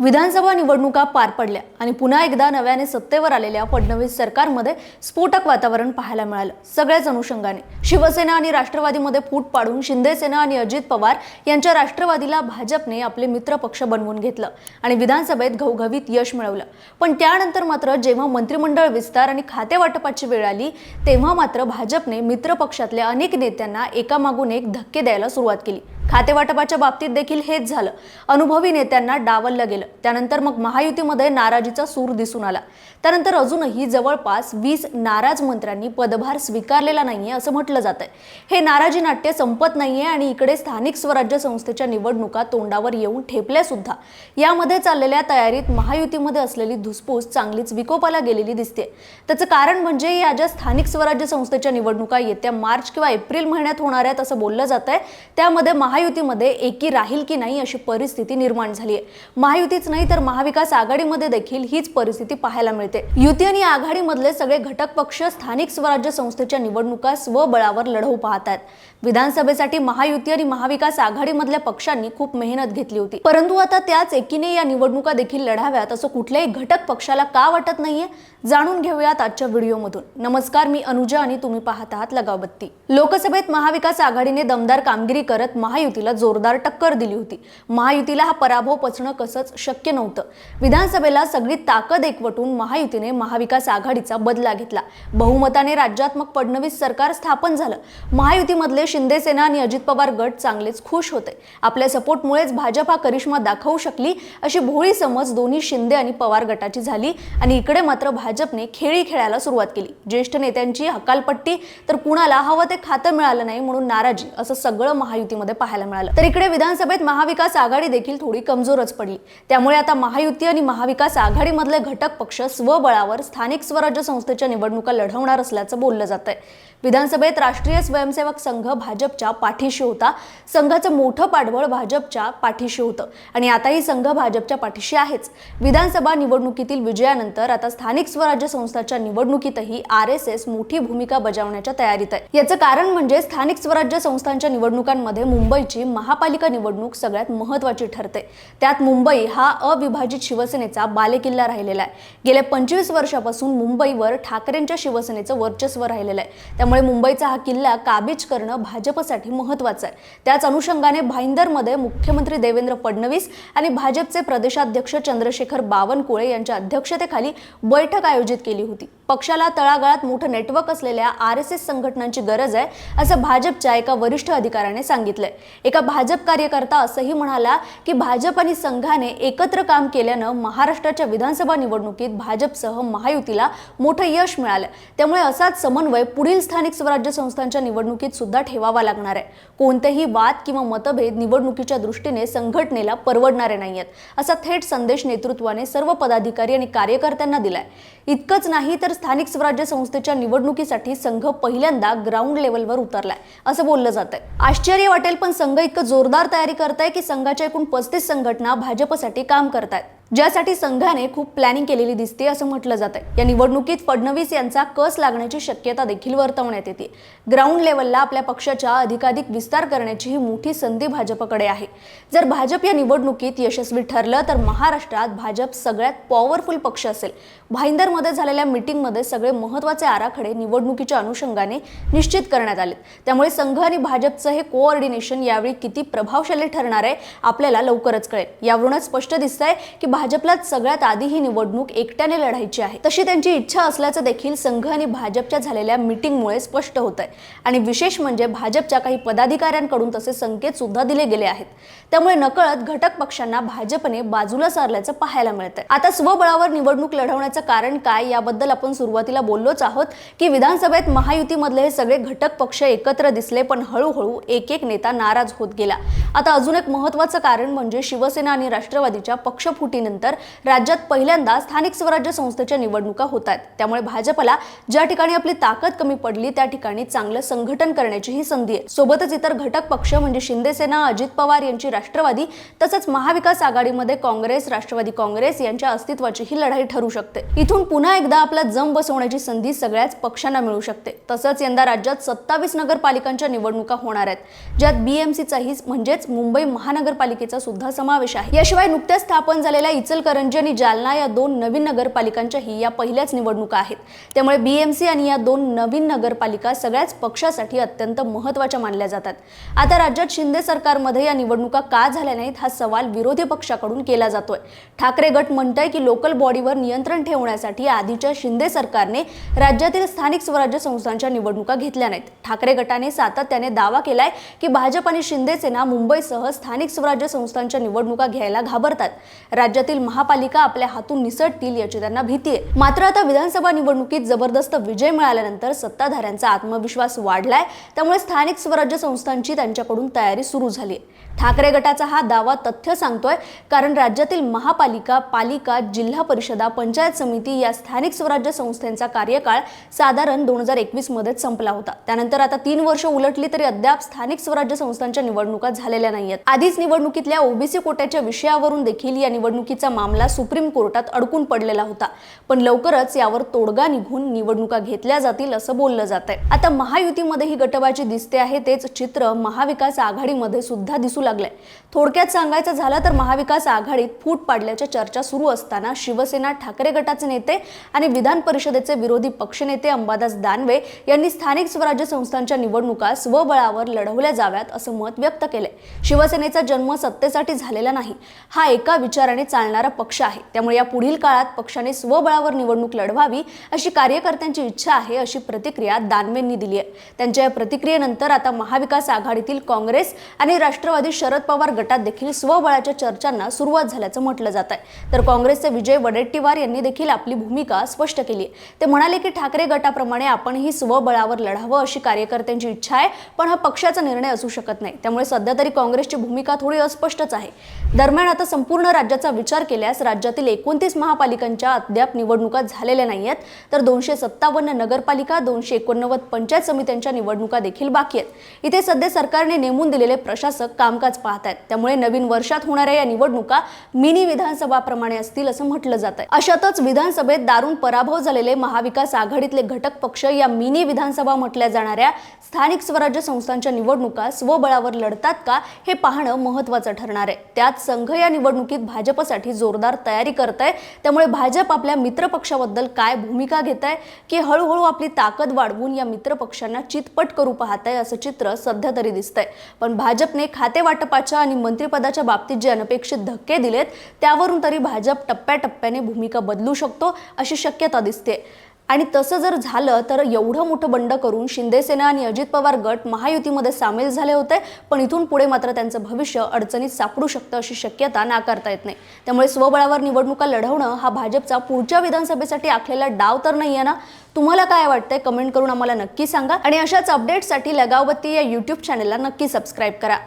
विधानसभा निवडणुका पार पडल्या आणि पुन्हा एकदा नव्याने सत्तेवर आलेल्या फडणवीस सरकारमध्ये स्फोटक वातावरण पाहायला मिळालं. सगळ्याच अनुषंगाने. शिवसेना आणि राष्ट्रवादीमध्ये फूट पाडून शिंदेसेना आणि अजित पवार यांच्या राष्ट्रवादीला भाजपने आपले मित्र पक्ष बनवून घेतलं आणि विधानसभेत घवघवीत यश मिळवलं. पण त्यानंतर मात्र जेव्हा मंत्रिमंडळ विस्तार आणि खाते वाटपाची वेळ आली तेव्हा मात्र भाजपने मित्र पक्षातल्या अनेक नेत्यांना एकामागून एक धक्के द्यायला सुरुवात केली. खातेवाटपाच्या बाबतीत देखील हेच झालं. अनुभवी नेत्यांना डावललं गेलं. त्यानंतर मग महायुतीमध्ये नाराजीचा सूर दिसून आला. त्यानंतर अजूनही जवळपास वीस नाराज मंत्र्यांनी पदभार स्वीकारलेला नाहीये असं म्हटलं जात आहे हे नाराजी नाट्य संपत नाहीये आणि इकडे स्थानिक स्वराज्य संस्थेच्या निवडणुका तोंडावर येऊन ठेपल्या सुद्धा. यामध्ये चाललेल्या तयारीत महायुतीमध्ये असलेली धुसफूस चांगलीच विकोपाला गेलेली दिसते त्याचं कारण म्हणजे या ज्या स्थानिक स्वराज्य संस्थेच्या निवडणुका येत्या मार्च किंवा एप्रिल महिन्यात होणार आहेत असं बोललं जात आहे त्यामध्ये महायुतीमध्ये एकी राहील की नाही अशी परिस्थिती निर्माण झाली आहे. महायुतीच नाही तर महाविकास आघाडीमध्ये देखील हीच परिस्थिती पाहायला मिळते. युती आणि आघाडीमधले सगळे घटक पक्ष स्थानिक स्वराज्य संस्थेच्या निवडणुका स्वबळावर लढवू पाहत आहेत विधानसभेसाठी महायुती आणि महाविकास आघाडीमधल्या पक्षांनी खूप मेहनत घेतली होती. परंतु आता त्याच एकीने या निवडणुका देखील लढाव्यात. असं कुठल्याही घटक पक्षाला का वाटत नाहीये? जाणून घेऊयात आजच्या व्हिडिओमधून. नमस्कार मी अनुजा आणि तुम्ही पाहत आहात लगावबत्ती. लोकसभेत महाविकास आघाडीने दमदार कामगिरी करत महा महायुतीला जोरदार टक्कर दिली होती. महायुतीला हा पराभव पचणं कसंच शक्य नव्हतं. विधानसभेला सगळी ताकद एकवटून महायुतीने महाविकास आघाडीचा बदला घेतला. बहुमताने राज्यात मग फडणवीस सरकार स्थापन झालं. महायुतीमधले शिंदेसेना आणि अजित पवार गट चांगलेच खुश होते. आपल्या सपोर्टमुळेच भाजप हा करिश्मा दाखवू शकली अशी भोळी समज दोन्ही शिंदे आणि पवार गटाची झाली आणि इकडे मात्र भाजपने खेळी खेळायला सुरुवात केली. ज्येष्ठ नेत्यांची हकालपट्टी तर कुणाला हवं ते खातं मिळालं नाही म्हणून नाराजी असं सगळं महायुतीमध्ये पाहायला मिळालं. तर इकडे विधानसभेत महाविकास आघाडी देखील थोडी कमजोरच पडली. त्यामुळे आता महायुती आणि महाविकास आघाडीमधले घटक पक्ष स्वबळावर स्थानिक स्वराज्य संस्थेच्या निवडणुका लढवणार असल्याचं बोललं जात आहे विधानसभेत राष्ट्रीय स्वयंसेवक संघ भाजपच्या पाठीशी होता. संघाचं मोठं पाठबळ भाजपच्या पाठीशी होतं. आणि आताही संघ भाजपच्या पाठीशी आहेच. विधानसभा निवडणुकीतील विजयानंतर आता स्थानिक स्वराज्य संस्थाच्या निवडणुकीतही आर एस एस मोठी भूमिका बजावण्याच्या तयारीत आहे. याचं कारण म्हणजे स्थानिक स्वराज्य संस्थांच्या निवडणुकांमध्ये मुंबई मुंबईची महापालिका निवडणूक सगळ्यात महत्वाची ठरते. त्यात मुंबई हा अविभाजित शिवसेनेचा बालेकिल्ला राहिलेला आहे. गेल्या पंचवीस वर्षापासून मुंबईवर ठाकरेंच्या शिवसेनेचं वर्चस्व राहिलेलं आहे. त्यामुळे मुंबईचा हा किल्ला काबीज करणं भाजपसाठी महत्वाचं आहे. त्याच अनुषंगाने भाईंदरमध्ये मुख्यमंत्री देवेंद्र फडणवीस आणि भाजपचे प्रदेशाध्यक्ष चंद्रशेखर बावनकुळे यांच्या अध्यक्षतेखाली बैठक आयोजित केली होती. पक्षाला तळागाळात मोठं नेटवर्क असलेल्या आर एस एस संघटनांची गरज आहे असं भाजपच्या एका वरिष्ठ अधिकाऱ्याने सांगितलंय. एका भाजप कार्यकर्ता असंही म्हणाला की भाजप आणि संघाने एकत्र काम केल्यानं महाराष्ट्राच्या विधानसभा निवडणुकीत भाजपसह महायुतीला मोठं यश मिळालं. त्यामुळे असाच समन्वय पुढील स्थानिक स्वराज्य संस्थांच्या निवडणुकीत सुद्धा ठेवावा लागणार आहे. कोणतेही वाद किंवा मतभेद निवडणुकीच्या दृष्टीने संघटनेला परवडणारे नाहीयेत असा थेट संदेश नेतृत्वाने सर्व पदाधिकारी आणि कार्यकर्त्यांना दिलाय. इतकंच नाही तर स्थानिक स्वराज्य संस्थेच्या निवडणुकीसाठी संघ पहिल्यांदा ग्राउंड लेवलवर उतरलाय. असं बोललं जात आहे आश्चर्य वाटेल पण संघ इतकं जोरदार तयारी करताय की संघाच्या एकूण पस्तीस संघटना भाजपसाठी काम करतायत. ज्यासाठी संघाने खूप प्लॅनिंग केलेली दिसते असं म्हटलं जात आहे या निवडणुकीत फडणवीस यांचा कस लागण्याची शक्यता देखील वर्तवण्यात येते. ग्राउंड लेवलला आपल्या पक्षाच्या अधिकाधिक विस्तार करण्याची ही मोठी संधी भाजपकडे आहे. जर भाजप या निवडणुकीत यशस्वी ठरलं तर महाराष्ट्रात भाजप सगळ्यात पॉवरफुल पक्ष असेल. भाईंदरमध्ये झालेल्या मीटिंगमध्ये सगळे महत्त्वाचे आराखडे निवडणुकीच्या अनुषंगाने निश्चित करण्यात आले त्यामुळे संघ आणि भाजपचं हे कोऑर्डिनेशन यावेळी किती प्रभावशाली ठरणार आहे आपल्याला लवकरच कळेल. यावरूनच स्पष्ट दिसतंय की भाजपला सगळ्यात आधी ही निवडणूक एकट्याने लढायची आहे. तशी त्यांची इच्छा असल्याचं देखील संघ आणि भाजपच्या झालेल्या मीटिंगमुळे स्पष्ट होत आहे आणि विशेष म्हणजे भाजपच्या काही पदाधिकाऱ्यांकडून तसे संकेत सुद्धा दिले गेले आहेत. त्यामुळे नकळत घटक पक्षांना भाजपने बाजूला सारल्याचं पाहायला मिळतंय. आता स्वबळावर निवडणूक लढवण्याचं कारण काय याबद्दल आपण सुरुवातीला बोललोच आहोत की विधानसभेत महायुतीमधले हे सगळे घटक पक्ष एकत्र दिसले पण हळूहळू एक एक नेता नाराज होत गेला. आता अजून एक महत्वाचं कारण म्हणजे शिवसेना आणि राष्ट्रवादीच्या पक्षफुटीने पक्षफुटीनंतर राज्यात पहिल्यांदा स्थानिक स्वराज्य संस्थेच्या निवडणुका होत आहेत. त्यामुळे भाजपला ज्या ठिकाणी आपली ताकद कमी पडली त्या ठिकाणी चांगलं संघटन करण्याची ही संधी आहे. सोबतच इतर घटक पक्ष म्हणजे शिंदेसेना अजित पवार यांची राष्ट्रवादी तसंच महाविकास आघाडीमध्ये काँग्रेस राष्ट्रवादी काँग्रेस यांच्या अस्तित्वाची ही लढाई ठरू शकते. इथून पुन्हा एकदा आपला जम बसवण्याची संधी सगळ्याच पक्षांना मिळू शकते. तसंच यंदा राज्यात सत्तावीस नगरपालिकांच्या निवडणुका होणार आहेत ज्यात बीएमसीचाही म्हणजेच मुंबई महानगरपालिकेचा सुद्धा समावेश आहे. याशिवाय नुकत्याच स्थापन झालेल्या इचलकरंजी आणि जालना या दोन नवीन नगरपालिकांच्याही या पहिल्याच निवडणुका आहेत. त्यामुळे बीएमसी आणि या दोन नवीन नगरपालिका सगळ्याच पक्षासाठी अत्यंत महत्त्वाच्या मानल्या जातात. आता राज्यात शिंदे सरकारमध्ये या निवडणुका का झाल्या नाहीत हा सवाल विरोधी पक्षाकडून केला जातोय. ठाकरे गट म्हणतंय की लोकल बॉडीवर नियंत्रण ठेवण्यासाठी आधीच्या शिंदे सरकारने राज्यातील स्थानिक स्वराज्य संस्थांच्या निवडणुका घेतल्या नाहीत. ठाकरे गटाने सातत्याने दावा केलाय की भाजप आणि शिंदे सेना मुंबईसह स्थानिक स्वराज्य संस्थांच्या निवडणुका घ्यायला घाबरतात. राज्य राज्यातील महापालिका आपल्या हातून निसटतील याची त्यांना भीती आहे. मात्र आता विधानसभा निवडणुकीत जबरदस्त विजय मिळाल्यानंतर सत्ताधाऱ्यांचा आत्मविश्वास वाढलाय. त्यामुळे स्थानिक स्वराज्य संस्थांची त्यांच्याकडून तयारी सुरू झाली ठाकरे गटाचा हा दावा तथ्य सांगतोय कारण राज्यातील महापालिका पालिका जिल्हा परिषदा पंचायत समिती या स्थानिक स्वराज्य संस्थांचा कार्यकाळ साधारण दोन हजार एकवीस मध्येच संपला होता. त्यानंतर आता तीन वर्ष उलटली तरी अद्याप स्थानिक स्वराज्य संस्थांच्या निवडणुका झालेल्या नाहीयेत. आधीच निवडणुकीतल्या ओबीसी कोट्याच्या विषयावरून देखील या निवडणुकीचा मामला सुप्रीम कोर्टात अडकून पडलेला होता. पण लवकरच यावर तोडगा निघून निवडणुका घेतल्या जातील असं बोललं जात आहे आता महायुतीमध्ये ही गटबाजी दिसते आहे तेच चित्र महाविकास आघाडीमध्ये सुद्धा दिसू लागलंय. थोडक्यात सांगायचं झालं तर महाविकास आघाडीत फूट पाडल्याच्या चर्चा सुरू असताना शिवसेना ठाकरे गटाचे नेते आणि विधान परिषदेचे विरोधी पक्षनेते अंबादास दानवे यांनी स्थानिक स्वराज्य संस्थांच्या निवडणुका स्वबळावर लढवल्या जाव्यात असं मत व्यक्त केलंय. शिवसेनेचा जन्म सत्तेसाठी झालेला नाही. हा एका विचाराने चालणारा पक्ष आहे. त्यामुळे या पुढील काळात पक्षाने स्वबळावर निवडणूक लढवावी अशी कार्यकर्त्यांची इच्छा आहे अशी प्रतिक्रिया दानवेंनी दिली आहे. त्यांच्या या प्रतिक्रियेनंतर आता महाविकास आघाडीतील काँग्रेस आणि राष्ट्रवादी शरद पवार गटात देखील स्वबळाच्या चर्चांना सुरुवात झाल्याचं म्हटलं जात आहे. तर काँग्रेसचे विजय वडेट्टीवार यांनी देखील आपली भूमिका स्पष्ट केली आहे. ते म्हणाले की ठाकरे गटाप्रमाणे आपणही स्वबळावर लढावं अशी कार्यकर्त्यांची इच्छा आहे पण हा पक्षाचा निर्णय असू शकत नाही. त्यामुळे सध्या तरी काँग्रेसची भूमिका थोडी अस्पष्टच आहे. दरम्यान आता संपूर्ण राज्याचा विचार केल्यास राज्यातील एकोणतीस महापालिकांच्या अद्याप निवडणुका झालेल्या नाही आहेत तर दोनशे सत्तावन्न नगरपालिका दोनशे एकोणनव्वद पंचायत समित्यांच्या निवडणुका देखील बाकी आहेत. इथे सध्या सरकारने नेमून दिलेले प्रशासक कामकाज पाहत आहेत त्यामुळे नवीन वर्षात होणाऱ्या या निवडणुका मिनी विधानसभाप्रमाणे असतील असं म्हटलं जात आहे अशातच विधानसभेत दारुण पराभव झालेले महाविकास आघाडीतले घटक पक्ष या मिनी विधानसभा म्हटल्या जाणाऱ्या स्थानिक स्वराज्य संस्थांच्या निवडणुका स्वबळावर लढतात का हे पाहणं महत्त्वाचं ठरणार आहे. त्यात संघ या निवडणुकीत भाजपसाठी जोरदार तयारी करत आहे त्यामुळे भाजप आपल्या मित्रपक्षाबद्दल काय भूमिका घेत आहे की हळूहळू आपली ताकद वाढवून या मित्रपक्षांना चितपट करू पाहत आहे असं चित्र सध्या तरी दिसतंय. पण भाजपने खाते वाटपाच्या आणि मंत्रिपदाच्या बाबतीत जे अनपेक्षित धक्के दिलेत त्यावरून तरी भाजप टप्प्याटप्प्याने भूमिका बदलू शकतो अशी शक्यता दिसते आणि तसं जर झालं तर एवढं मोठं बंड करून शिंदेसेना आणि अजित पवार गट महायुतीमध्ये सामील झाले होते पण इथून पुढे मात्र त्यांचं भविष्य अडचणीत सापडू शकतं अशी शक्यता नाकारता येत नाही. त्यामुळे स्वबळावर निवडणुका लढवणं हा भाजपचा पुढच्या विधानसभेसाठी आखलेला डाव तर नाही आहे ना? तुम्हाला काय वाटतंय? कमेंट करून आम्हाला नक्की सांगा. आणि अशाच अपडेटसाठी लगावती या यूट्यूब चॅनलला नक्की सबस्क्राईब करा.